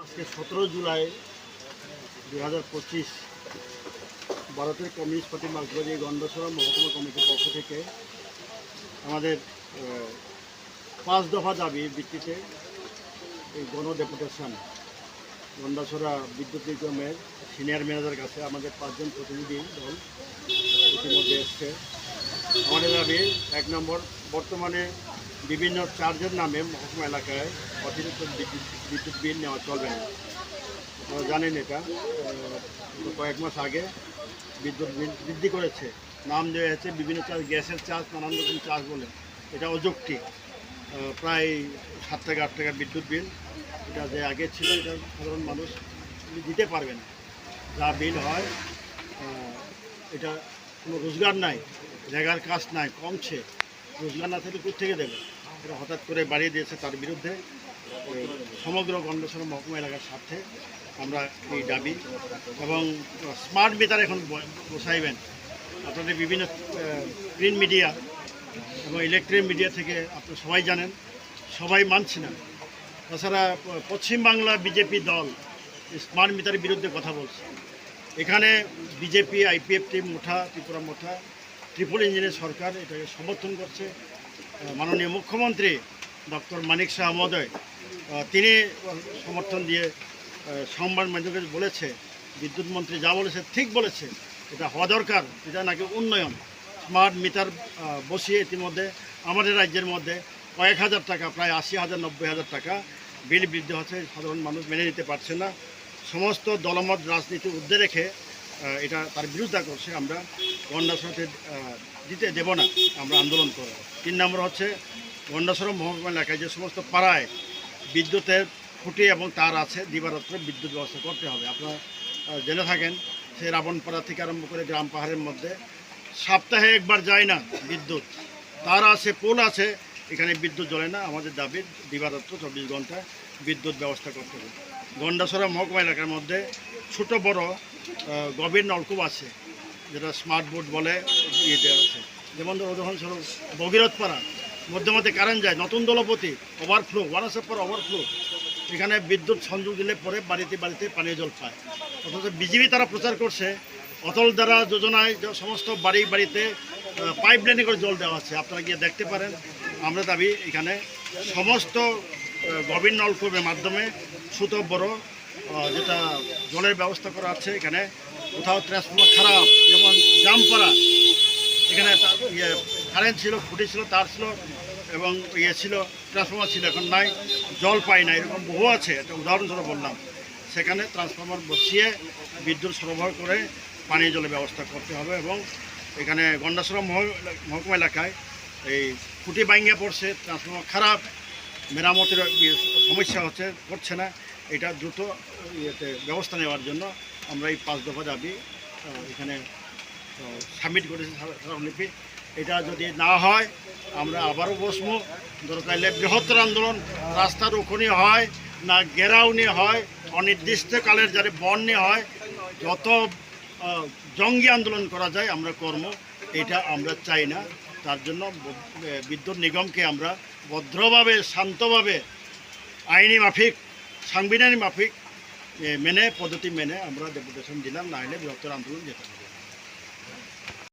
আজকে সতেরো জুলাই দুই হাজার পঁচিশ, ভারতের কমিউনিস্ট পার্টি মার্কবাজি গন্ডাসরা মহকুমা কমিটির পক্ষ থেকে আমাদের পাঁচ দফা দাবির ভিত্তিতে এই গণ ডেপুটেশন গন্ডাসরা বিদ্যুৎ নিগমের সিনিয়র ম্যানেজার কাছে আমাদের পাঁচজন প্রতিনিধি দল ইতিমধ্যে এসছে। আমাদের দাবি এক নম্বর, বর্তমানে বিভিন্ন চার্জের নামে মহকুমা এলাকায় অতিরিক্ত বিদ্যুৎ বিদ্যুৎ বিল নেওয়া চলবে না। আপনারা জানেন এটা। কয়েক মাস আগে বিদ্যুৎ বিল বৃদ্ধি করেছে। নাম দেওয়া হয়েছে বিভিন্ন চার্জ গ্যাসের চার্জ নানান রকম চার্জ বলে। এটা অযৌক্তিক। প্রায় সাত থেকে আট টাকা বিদ্যুৎ বিল। এটা যে আগে ছিল, এটা সাধারণ মানুষ দিতে পারবে না। যা বিল হয় এটা কোনো রোজগার নাই জায়গার কাজ নাই, কমছে। রোজগার না থাকলে কোথা থেকে দেবে? এটা হঠাৎ করে বাড়িয়ে দিয়েছে তার বিরুদ্ধে। সমগ্র গন্ডসর মহকুমা এলাকার স্বার্থে আমরা এই দাবি এবং স্মার্ট মিটার এখন বসাইবেন। আপনাদের বিভিন্ন প্রিন্ট মিডিয়া এবং ইলেকট্রিক মিডিয়া থেকে আপনি সবাই জানেন, সবাই মানছে না। তাছাড়া পশ্চিমবাংলা বিজেপি দল, স্মার্ট মিটারের বিরুদ্ধে কথা বলছে। এখানে বিজেপি আইপিএফটি মুঠা, ত্রিপুরা মুঠা, ট্রিপল ইঞ্জিনের সরকার এটাকে সমর্থন করছে। মাননীয় মুখ্যমন্ত্রী ডক্টর মানিক শাহ মহোদয় তিনি সমর্থন দিয়ে সংবাদ মাধ্যমকে বলেছে, বিদ্যুৎ মন্ত্রী যা বলেছে ঠিক বলেছে, এটা হওয়া দরকার, এটা নাকি উন্নয়ন। স্মার্ট মিটার বসিয়ে ইতিমধ্যে আমাদের রাজ্যের মধ্যে কয়েক হাজার টাকা, প্রায় আশি হাজার, নব্বই হাজার টাকা বিল বৃদ্ধি হচ্ছে, সাধারণ মানুষ মেনে নিতে পারছে না। সমস্ত দলমত রাজনীতি ঊর্ধ্বে রেখে এটা তার বিরোধিতা করছে আমরা গন্ডাসরতে দিতে দেব না, আমরা আন্দোলন করব। তিন নম্বর হচ্ছে গন্ডাসর মহকুমা এলাকায় যে সমস্ত পাড়ায় বিদ্যুতের খুঁটি এবং তার আছে, দিবারাত্র বিদ্যুৎ ব্যবস্থা করতে হবে। আপনারা জেনে থাকেন সেই রাবণপাড়া থেকে আরম্ভ করে গ্রাম পাহাড়ের মধ্যে সপ্তাহে একবার যায় না বিদ্যুৎ। তার আছে, পোল আছে এখানে বিদ্যুৎ জ্বলে না, আমাদের দাবি দিবারাত্র চব্বিশ ঘণ্টা বিদ্যুৎ ব্যবস্থা করতে হবে। গন্ডাসরা মহকুমা এলাকার মধ্যে ছোট বড় গভীর নলকূপ আছে, যেটা স্মার্ট বোর্ড বলে ইয়েতে আছে। যেমন উদাহরণস্বরূপ ভগীরথ পাড়া মধ্যে মধ্যে কারেন্ট যায়, নতুন দলপতি ওভারফ্লো ওয়ান আসের পর ওভারফ্লো এখানে বিদ্যুৎ সংযোগ দিলে পরে বাড়িতে বাড়িতে পানীয় জল পায়। অথচ বিজেপি তারা প্রচার করছে অটল দ্বারা যোজনায় সমস্ত বাড়ি বাড়িতে পাইপ লাইনে করে জল দেওয়া আছে, আপনারা গিয়ে দেখতে পারেন। আমরা দাবি এখানে সমস্ত গভীর নলকূপের মাধ্যমে সুতো বড় যেটা জলের ব্যবস্থা করা আছে এখানে, কোথাও ট্রান্সফর্মার খারাপ, যেমন জামপাড়া, এখানে ইয়ে কারেন্ট ছিল, খুঁটি ছিল, তার ছিল, এবং ইয়ে ছিল ট্রান্সফর্মার ছিল, এখন নাই, জল পাই না, এরকম বহু আছে একটা উদাহরণস্বরূপ বললাম। সেখানে ট্রান্সফর্মার বসিয়ে বিদ্যুৎ সরবরাহ করে পানীয় জলের ব্যবস্থা করতে হবে এবং এখানে গন্ডাসরা মহ- মহকুমা এলাকায় এই খুঁটি ভাঙ্গে পড়ছে ট্রান্সফর্মার খারাপ মেরামতের ইয়ে সমস্যা হচ্ছে করছে না। এটা দ্রুত ইয়েতে ব্যবস্থা নেওয়ার জন্য আমরা এই পাঁচ দফা দাবি এখানে সাবমিট করেছি স্মারকলিপি। এটা যদি না হয়, আমরা আবারও বসবো। দরকার বৃহত্তর আন্দোলন রাস্তার ওখানে হয়, না গেরাউনি হয়, অনির্দিষ্টকালের যারা বন্যে হয়, যত জঙ্গি আন্দোলন করা যায়, আমরা কর্ম এটা আমরা চাই না। তার জন্য বিদ্যুৎ নিগমকে আমরা ভদ্রভাবে, শান্তভাবে আইনি মাফিক, সাংবিধানিক মাফিক মেনে, পদ্ধতি মেনে আমরা ডেপুটেশন দিলাম, না হলে বৃহত্তর আন্দোলন যেতে হবে।